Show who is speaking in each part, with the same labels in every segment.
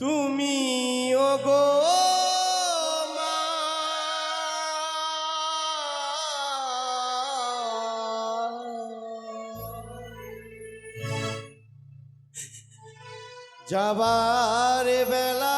Speaker 1: তুমি ওগো যাবার বেলা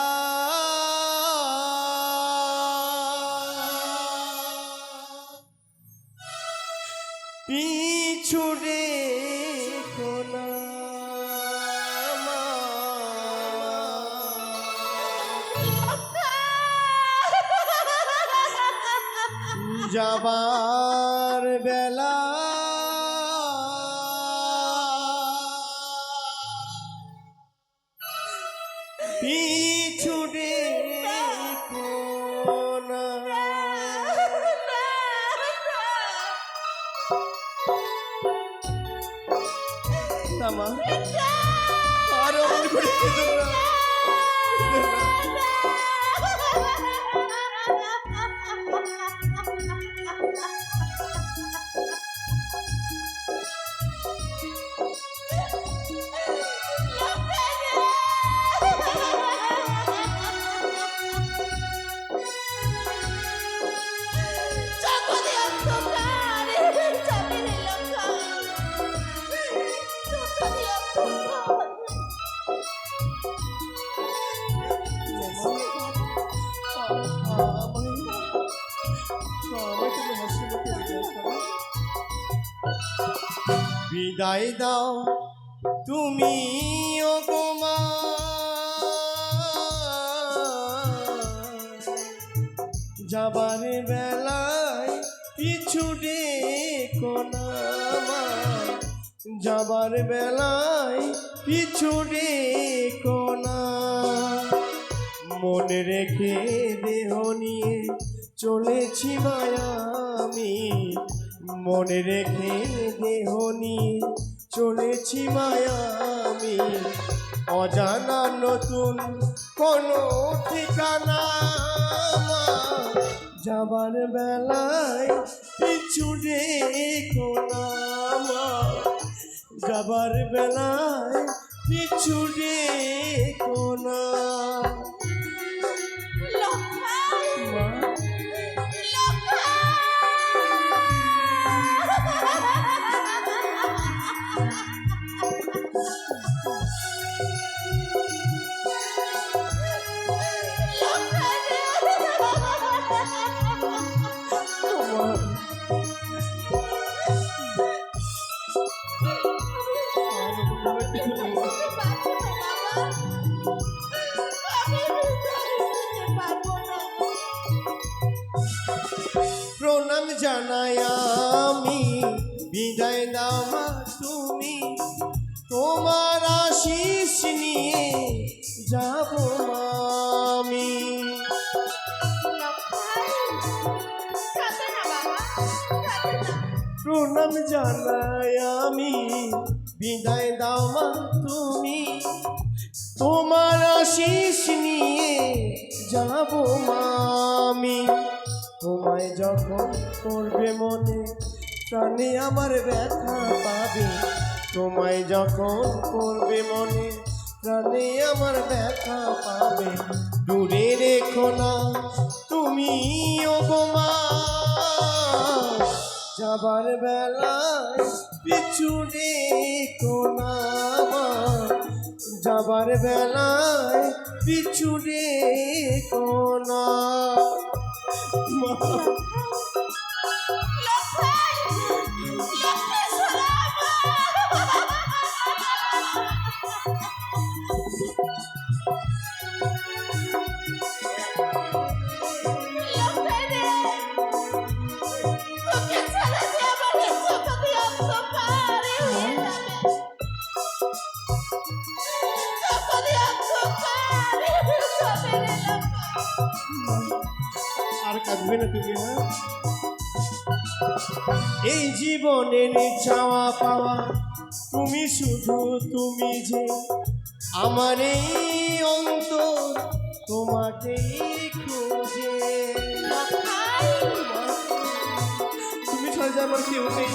Speaker 1: বিদায় দাও তুমি গোমা যাবার বেলায় পিছু ডেকো না যাবার বেলায় পিছু ডেকো না। মনে রেখে দেহ নিয়ে চলেছি মায়ামি। মনে রেখে দেহনি, চলেছি মায়ামি অজানা নতুন কোনো ঠিকানা। যাবার বেলায় পিছু রেখো না যাবার বেলায় পিছু রেখো না জানাই আমি, বিদায় নামা তুমি। তোমার আশিস নিয়ে যাব আমি। প্রণাম জানাই আমি, বিদায় দাও মা তুমি। তোমার আশিস নিয়ে যাব মামি তোমায় যখন করবে মনে, প্রাণে আমার ব্যথা পাবে। তোমায় যখন করবে মনে, প্রাণে আমার ব্যথা পাবে। দূরে রেখো না তুমি গোমা যাবার বেলায় পিছু রেখো না। যাবার বেলায় পিছু রেখো না। মা আর কাঁদবে না তুমি হ্যাঁ এই জীবনের চাওয়া পাওয়া, তুমি শুধু তুমি যে আমার এই অন্তর, তোমাকেই খুঁজে। তুমি ছাড়া যে আমার কেউ নেই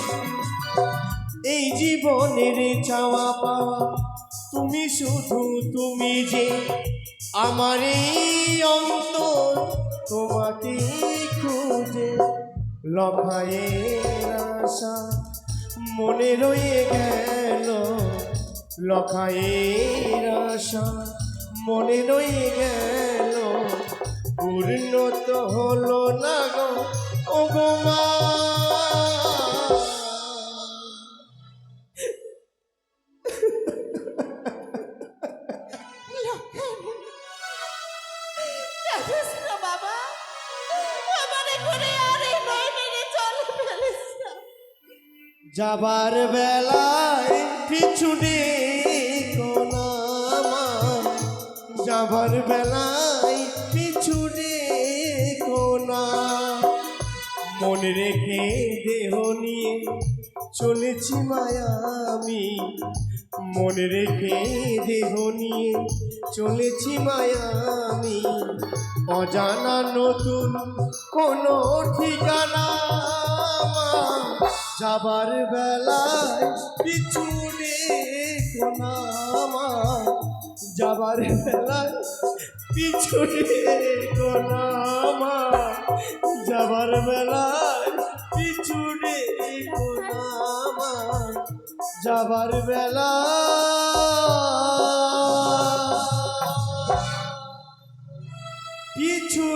Speaker 1: এই জীবনের চাওয়া পাওয়া, তুমি শুধু তুমি যে আমার এই অন্তর তোমাকে খুঁজে লখায়ের আশা, মনে রয়ে গেল লখায়ের আশা, মনে রয়ে গেল পূর্ণ তো হলো না গো। ও মা। যাবার বেলায় পিছু কোনা যাবার বেলায় পিছু কোনা। মনে রেখে দেহ নিয়ে চলেছি মায়ামি। মনে রেখে দেহ নিয়ে চলেছি মায়ামি। অজানা নতুন কোনো ঠিকানা যাবার বেলায় পিছুনে কোনা আমার যাবার বেলায় পিছুনে কোনা আমার যাবার বেলায় পিছু কোনা আমার যাবার বেলা পিছু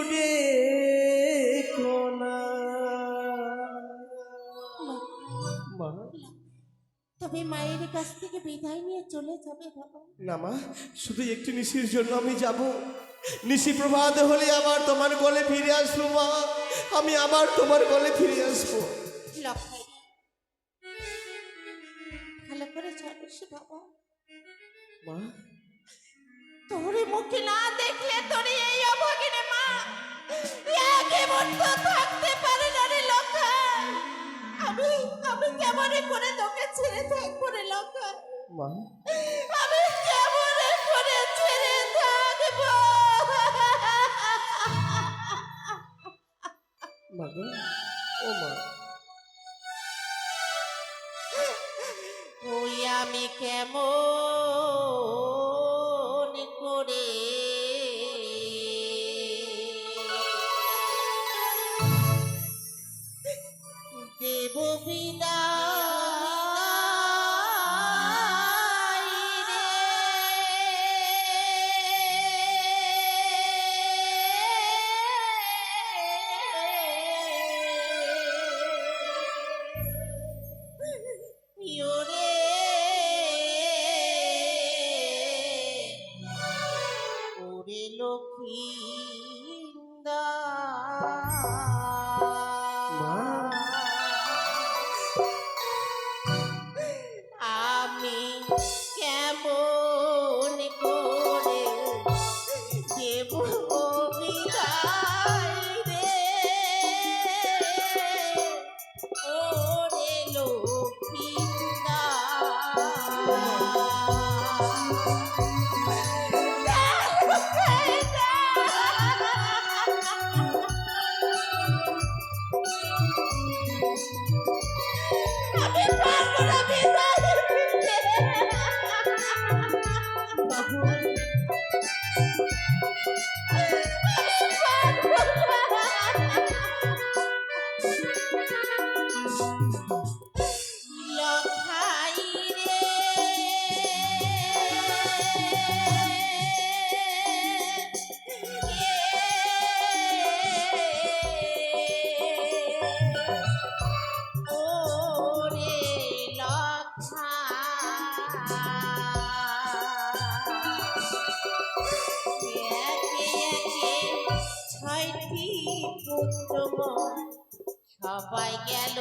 Speaker 2: তবে মায়ের কাছ থেকে বিদায় নিয়ে চলে যাবে বাবা।
Speaker 1: না মা শুধু একটু নিশির জন্য আমি যাব। নিশি প্রভাত হলে আবার তোমার গলে ফিরে আসব মা। আমি আবার তোমার গলে ফিরে আসব।
Speaker 2: লক্ষাই ভালো করে চলিস বাবা।
Speaker 1: মা?
Speaker 2: তোরে মুখে না দেখলে তোর এই অভাগিনে মা থাকতে পারে না রে লক্ষাই আমি আমি কেমনে করে 1번 সবাই গেল।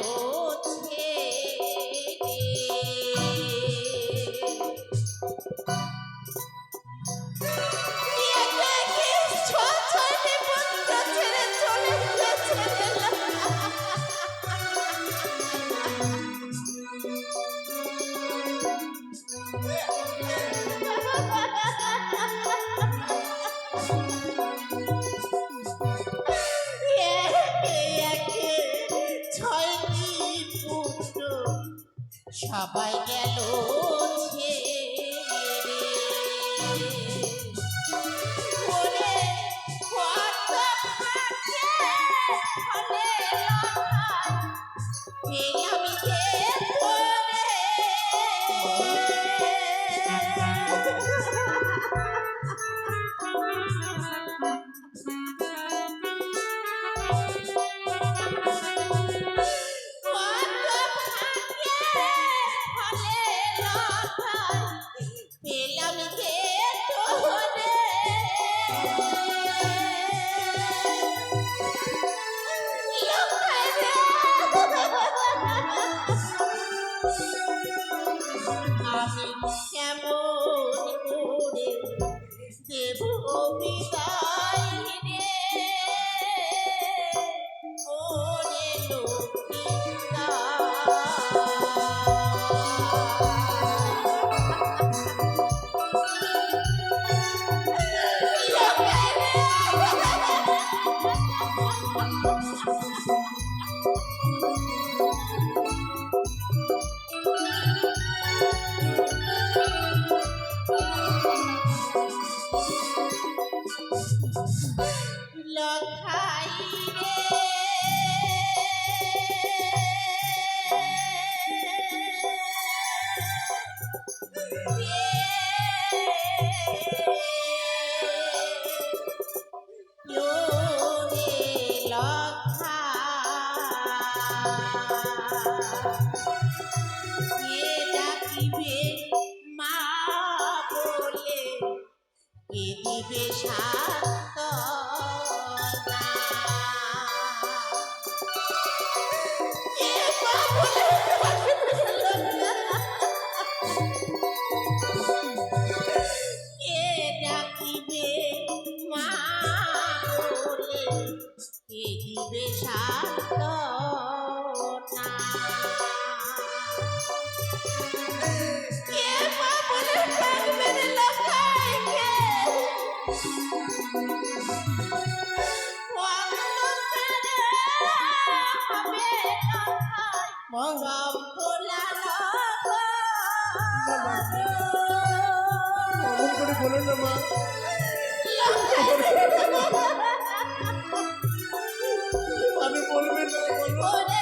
Speaker 2: দিবে
Speaker 1: আমি বলবে না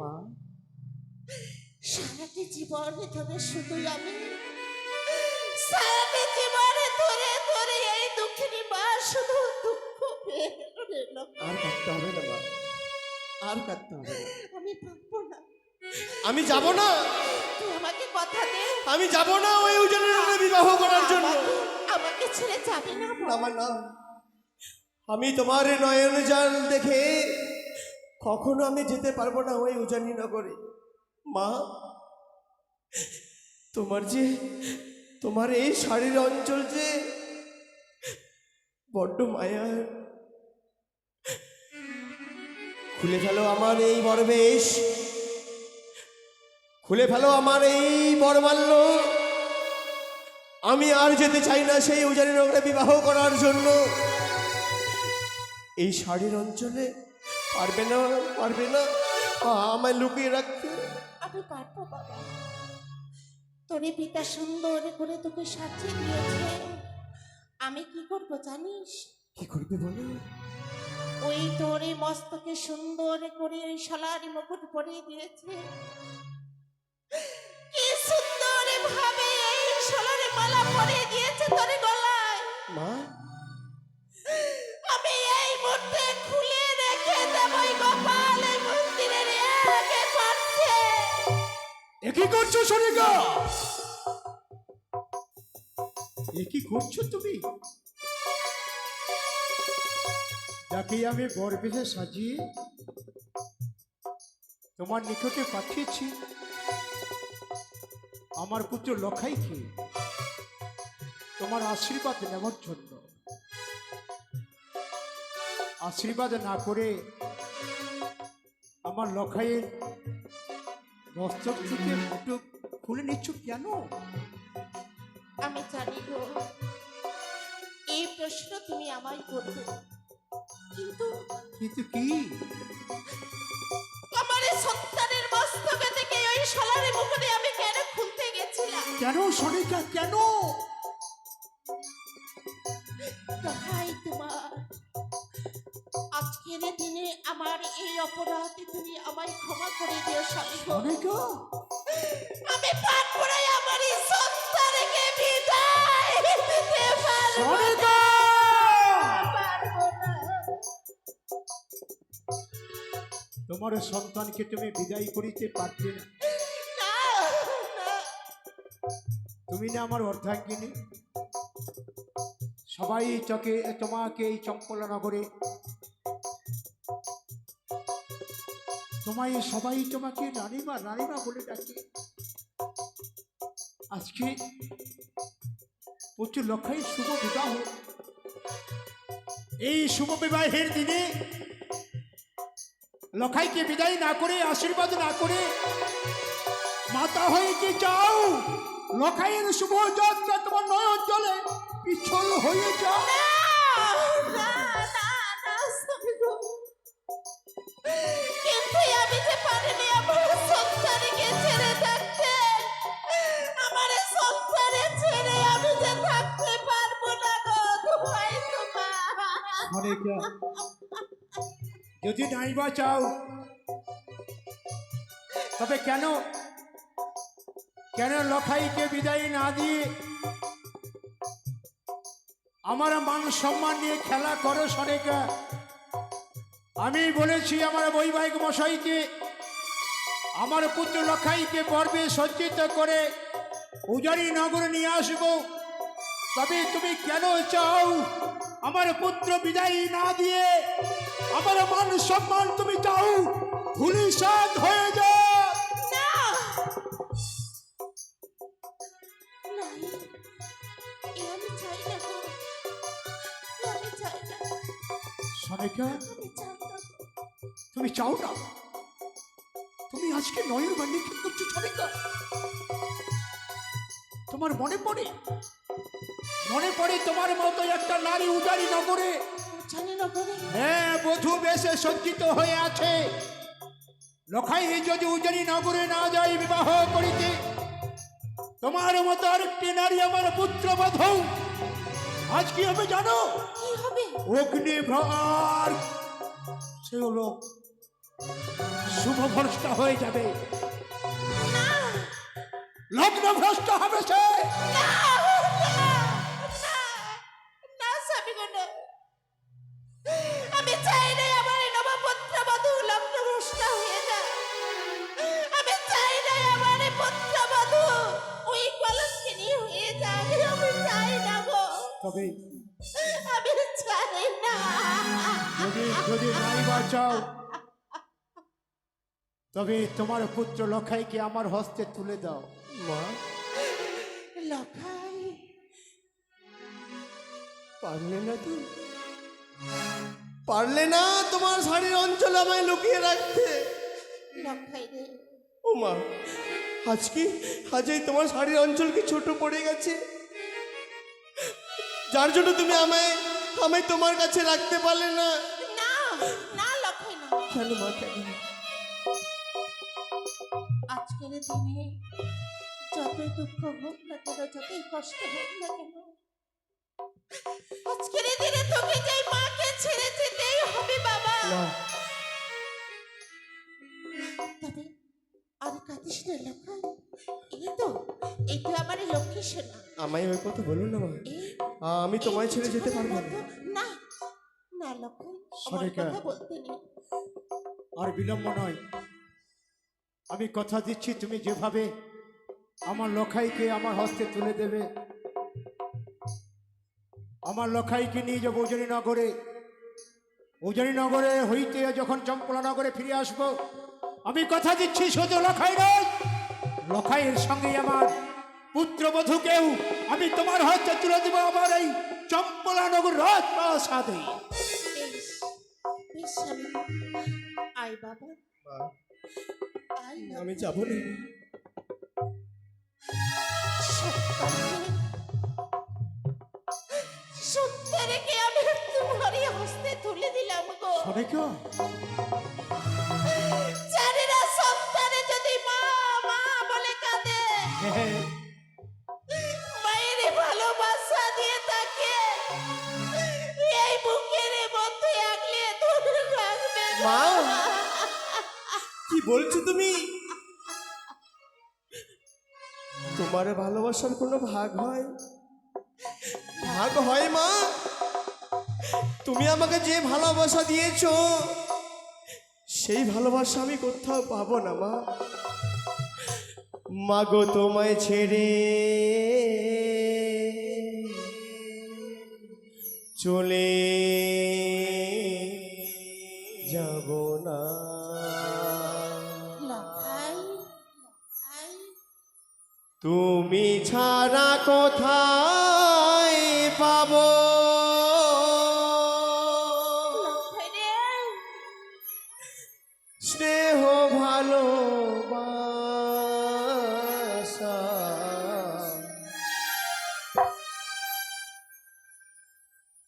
Speaker 1: মা
Speaker 2: সারাটি জীবনে ধরে শুধুই আমি সারাটি জীবনে ধরে ধরে এই দুঃখিনী মা শুধু দুঃখ
Speaker 1: আর কাঁদতে হবে না মা আর কাঁদতে হবে
Speaker 2: আমি পারব না।
Speaker 1: আমি যাব না।
Speaker 2: আমাকে কথা দে।
Speaker 1: আমি যাব না ওই উজানের সঙ্গে বিবাহ করার জন্য।
Speaker 2: আমাকে- ছেড়ে যাবি না।
Speaker 1: আমার না আমি তোমার নয়ন জাল দেখে কখনো আমি যেতে পারব না ওই উজানি নগরে। মা তোমার যে তোমার এই শাড়ির অঞ্চল যে বড্ড মায়া খুলে ফেলো আমার এই বরবেশ খুলে ফেলো আমার এই বরমাল্য আমি আর যেতে চাই না সেই উজানি নগরে বিবাহ করার জন্য। এই শাড়ির অঞ্চলে পারবে না পারবে না। আমায় লুকিয়ে রাখতে।
Speaker 2: আমি পারব বাবা। তোরে পিতা সুন্দর করে তোকে সাজিয়ে দিয়েছে। আমি কি করব জানিস?
Speaker 1: কি করবে বলো?
Speaker 2: ওই তোরে মস্তকে সুন্দর করে সোনারি মুকুট পরিয়ে দিয়েছে। সুন্দর ভাবে এই সোনারি মালা পরিয়ে দিয়েছে তোরে গলায়।
Speaker 1: মা?
Speaker 2: আমি এই মুহূর্তে খুলে রেখে দেব এই গোপাল এই মন্দিরের আগে পাচ্ছে
Speaker 3: এ কি করছ সনিকা এ কি করছ তুমি? যাকে আমি বরবেশে সাজিয়ে তোমার নিকটে পাঠিয়েছি। আমার পুত্র লখাইকে তোমার আশীর্বাদ নেওয়ার জন্য। আশীর্বাদ না করে আমার লখাইয়ের মস্তক থেকে মুটো খুলে নিচ্ছ কেন?
Speaker 2: আমি জানি গো এই প্রশ্ন তুমি আমায় করবে। কিন্তু
Speaker 3: কিন্তু কি?
Speaker 2: আমার সন্তানের মস্তকে থেকে ওই সোনারি মুকুটে আমি কেন?
Speaker 3: সনিকা কেন?
Speaker 2: দোহাই তোমার আজকের দিনে আমার এই অপরাধে তুমি আমায় ক্ষমা করে দিও স্বামী।
Speaker 3: সনিকা
Speaker 2: আমি করে আমার এই সন্তানকে বিদায় দিতে পারব
Speaker 3: সনিকা তোমার সন্তানকে তুমি বিদায় করিতে পারবে না, তুমি না আমার অর্ধাঙ্গিনী। সবাই চকে, তোমাকে এই চম্পলা নগরে। তোমায় সবাই তোমাকে রানীমা রানীমা বলে ডাকে। আজকে প্রচুর লক্ষাই শুভ বিবাহ। এই শুভ বিবাহের দিনে লখাইকে বিদায় না করে, আশীর্বাদ না করে মাতা হয়ে কি চাও? লখাইয়ের শুভ যাত্রা তোমার নয়ন জলে পিছল হয়ে
Speaker 2: কিন্তু আমি যে পারিনি আমার সন্তানকে ছেড়ে থাকতে আমার এই ছেড়ে আমি যে থাকতে পারব না গো দোহাই তোমার
Speaker 3: যদি নাই বা চাও তবে কেন কেন লখাইকে বিদায় না দিয়ে আমার মান সম্মান নিয়ে খেলা করো সনেকা আমি বলেছি আমার বৈবাহিক মশাইকে, আমার পুত্র লখাইকে পর্বে সজ্জিত করে উজারি নগরে নিয়ে আসব। তবে তুমি কেন চাও আমার পুত্র বিদায় না দিয়ে? আমার মান সম্মান তুমি চাও ধুলিসাৎ হয়ে যা তুমি চাও না? তুমি আজকে নয়ন বান্ডি কি করছ সনেকা তোমার মনে পড়ে? মনে পড়ে তোমার মতো একটা নারী উদারি নগরে? হ্যাঁ বধূ বেশে সজ্জিত হয়ে আছে। লখাই যদি উজানি নগরে না যায় বিবাহ করিতে তোমার মতো আরেকটি নারী আমার পুত্র বধূ। আজ কি হবে জানো?
Speaker 2: কি হবে?
Speaker 3: অগ্নি ভ্রার সে হলো শুভ ভ্রষ্ট হয়ে যাবে। লগ্ন ভ্রষ্ট হবে সে।
Speaker 2: না না না স্বামী গো না। আমি চাই না আমার এই নবপুত্র বধূ লগ্ন ভ্রষ্ট হয়ে যায় আমি চাই না আমার এই পুত্র বধূ ওই কলঙ্কিনী হয়ে যায় আমি চাই না গো।
Speaker 3: তবে
Speaker 2: আমি চাই না।
Speaker 3: যদি যদি নাই বাঁচাও তবে তোমার পুত্র লখাইকে আমার হস্তে তুলে দাও।
Speaker 1: মা?
Speaker 2: লখাই?
Speaker 1: পারলে না তো। পারলে না তোমার শাড়ির অঞ্চল আমায় লুকিয়ে রাখতে। ও মা আজ কি এই তোমার শাড়ির অঞ্চল কি ছোট পড়ে গেছে? যার জন্য তুমি আমায় আমায় তোমার কাছে রাখতে পারলে না।
Speaker 2: না না লখাই না।
Speaker 1: কেন মা কেন?
Speaker 2: আজকের দিনে যতই দুঃখ হোক না কেন যতই কষ্ট হোক না কেন আজকের দিনে তোকে যে মাকে ছেড়ে যেতেই হবে বাবা। তবে আর কাঁদিস না লক্ষণ। এই তো এই তো আমার লক্ষ্মী সোনা।
Speaker 1: আমায় ওই কথা বলুন না মা। আমি তোমায় ছেড়ে যেতে পারব না।
Speaker 2: না। না লক্ষণ আমার কথা বলতে নেই।
Speaker 3: আর বিলম্ব নয়। আমি কথা দিচ্ছি তুমি যেভাবে আমার লখাইকে আমার হস্তে তুলে দেবে। আমার লখাইকে নিয়ে যাব উজনি নগরে উজনি নগরে হইতে যখন চম্পলা নগরে ফিরে আসব আমি কথা দিচ্ছি শুধু লখাই নয়। লখাইয়ের সঙ্গে আমার পুত্রবধূকেও আমি তোমার হস্তে তুলে দেবো আমার এই চম্পলা নগর রাজপ্রাসাদে
Speaker 2: আয় বাবা।
Speaker 1: আমি যাব না।
Speaker 2: সত্যেরকে আমি তোমারই হস্তে তুলে দিলাম গো? সন্তানে যদি মা মা বলে কাঁদে। মায়ের ভালোবাসা দিয়ে তাকে এই বুকের মধ্যে আগলে ধরে রাখবে।
Speaker 1: মা! বলছো তুমি? তোমার ভালোবাসার কোনো ভাগ হয়? ভাগ হয় মা। তুমি আমাকে যে ভালোবাসা দিয়েছ, সেই ভালোবাসা আমি কোথাও পাবো না মা। মাগো তোমায় ছেড়ে চলে তুমি ছাড়া কোথায় পাবো। স্নেহ ভালো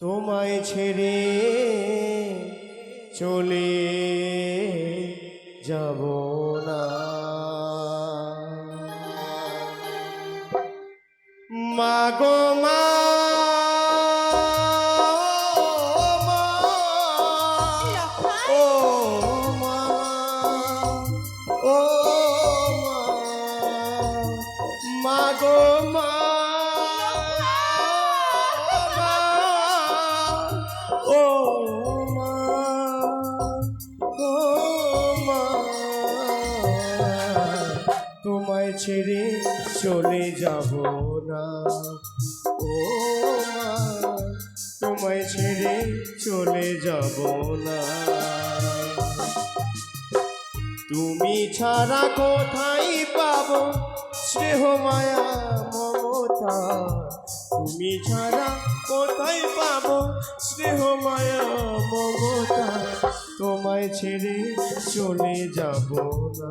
Speaker 1: তোমায় ছেড়ে চলে যাব চলে যাব না। তুমি ছাড়া কোথায় পাবো? স্নেহ, মায়া, মমতা। তুমি ছাড়া কোথায় পাবো? স্নেহ, মায়া, মমতা। তোমায় ছেড়ে চলে যাব না।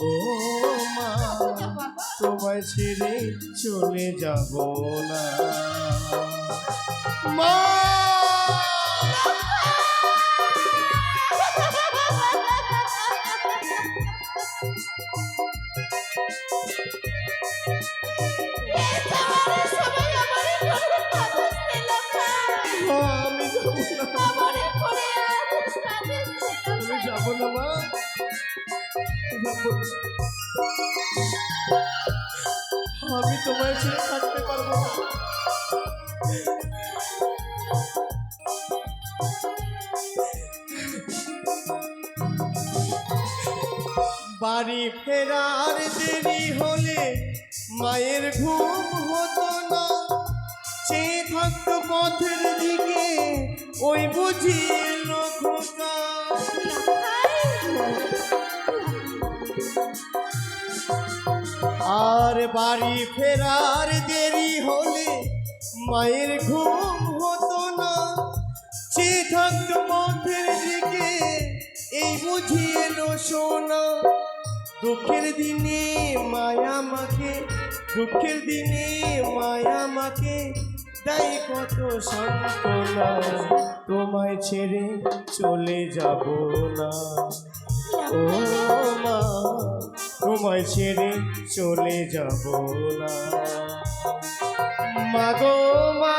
Speaker 1: ও মা, তোমায় ছেড়ে চলে যাব না। মা! আমি তোমায় ছেড়ে থাকতে পারব না। বাড়ি ফেরার দেরি হলে মায়ের ঘুম হতো না। চেয়ে থাকতো পথের দিকে, ওই বুঝি খোকা আর বাড়ি ফেরার দেরি হলে মায়ের ঘুম হতো না। সে থাকতো পথের দিকে, এই বুঝি এলো সোনা। দুঃখের দিনে মায়া মাকে দুঃখের দিনে মায়া মাকে কত সান্ত্বনা তোমায় ছেড়ে চলে যাব না। ও মা তোমায় ছেড়ে চলে যাব না। মাগো মা,